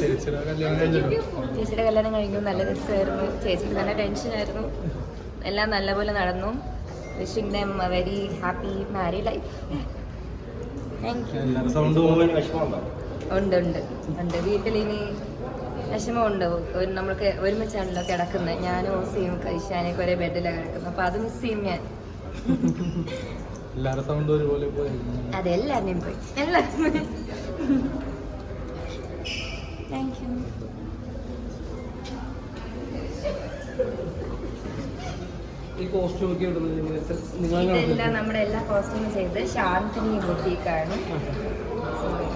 ചേച്ചിയുടെ കല്യാണം കഴിഞ്ഞു. നല്ല രസമായിരുന്നു. ചേച്ചിക്ക് നല്ല ടെൻഷനായിരുന്നു എല്ലാം നല്ലപോലെ നടന്നു. Wishing them a very happy married life ഉണ്ട് ഉണ്ട്. ഉണ്ട്. വീട്ടിൽ ഇനി വിഷമമുണ്ട്. ഒരു നമ്മൾക്ക് ഒരുമിച്ചാണല്ലോ കിടക്കുന്നത്. ഞാനും ഓസിയും കഴിച്ചാനൊക്കെ ഒരേ ബെഡിലാണ് കിടക്കുന്നത്. അപ്പൊ അത് മിസ് ചെയ്യും ഞാൻ. എല്ലാവരുടെ സൗണ്ട് ഒരുപോലെ പോയി. അതെല്ലാവരുടെയും പോയി. എല്ലാവരും താങ്ക് യു ഈ കോസ്റ്റ്യൂം ഒക്കെ ഇതെല്ലാം നമ്മുടെ എല്ലാ കോസ്റ്റ്യൂമും ചെയ്ത് ശാന്തിനി ബുട്ടീക്കാണ്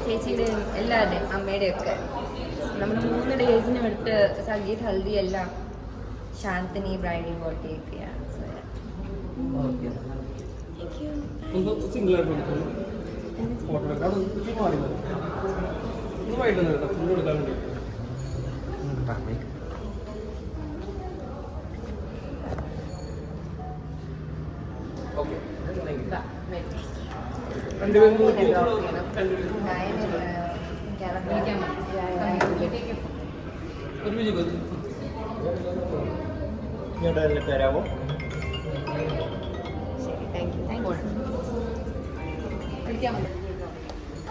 ചേച്ചിയുടെ എല്ലാവരുടെയും അമ്മയുടെ ഒക്കെ. നമ്മൾ മൂന്ന് ഡേയ്സിനും എടുത്ത് സംഗീത് ഹൽദി എല്ലാം ശാന്തിനി ബ്രൈഡി ബോട്ടിയൊക്കെയാണ് സിംഗിൾ ആയിട്ട് എടുക്കുന്നു ഫോട്ടോ എടുക്കാം അത് ഇച്ചിരി മാറി മതി ഒന്ന്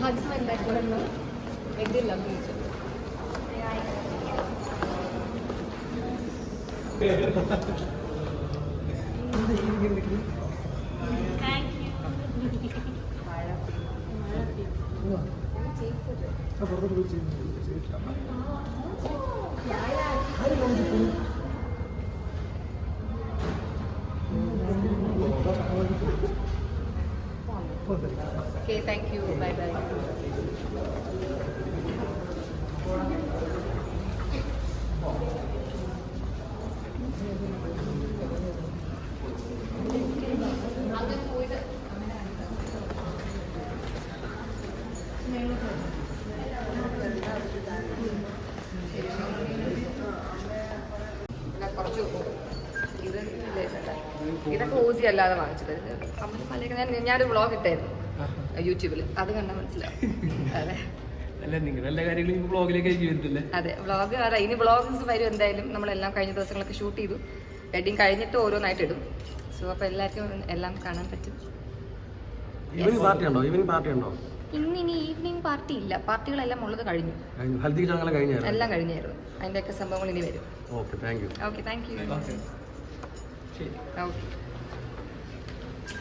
hugs my back, but I'm not. Like they love each other. Okay, thank you. Bye bye. Thank you. ഇതൊക്കെ ഓസി അല്ലാതെ വാങ്ങിച്ചത് അമ്മ പലയൊക്കെ ഞാൻ ഞാനൊരു വ്ളോഗ് ഇട്ടായിരുന്നു. യൂട്യൂബിൽ അത് കണ്ടാൽ മനസ്സിലാവും. അതെ. അല്ല നിങ്ങളുടെ എല്ലാ കാര്യങ്ങളും ബ്ലോഗിലേക്ക് ചെയ്തിട്ടില്ലേ? അതെ വ്ളോഗ് അതെ. ഇനി വ്ളോഗ്സ് വരും എന്തായാലും. നമ്മളെല്ലാം കഴിഞ്ഞ ദിവസങ്ങളൊക്കെ ഷൂട്ട് ചെയ്തു. വെഡിങ് കഴിഞ്ഞിട്ട് ഓരോന്നായിട്ട് ഇടും. സോ അപ്പോൾ എല്ലാവർക്കും എല്ലാം കാണാൻ പറ്റും. ഈവനിങ് പാർട്ടി ഉണ്ടോ? ഈവനിങ് പാർട്ടി ഉണ്ടോ? ഇന്ന് ഇനി ഈവനിങ് പാർട്ടി ഇല്ല. പാർട്ടികളെല്ലാം ഉള്ളത് കഴിഞ്ഞു. ഹൽദി ചടങ്ങെല്ലാം കഴിഞ്ഞായിരുന്നു? എല്ലാം കഴിഞ്ഞായിരുന്നു. അതിന്റെയൊക്കെ സംഭവങ്ങൾ ഇനി വരും. Okay thank you okay thank you ശരി. ഓക്കെ.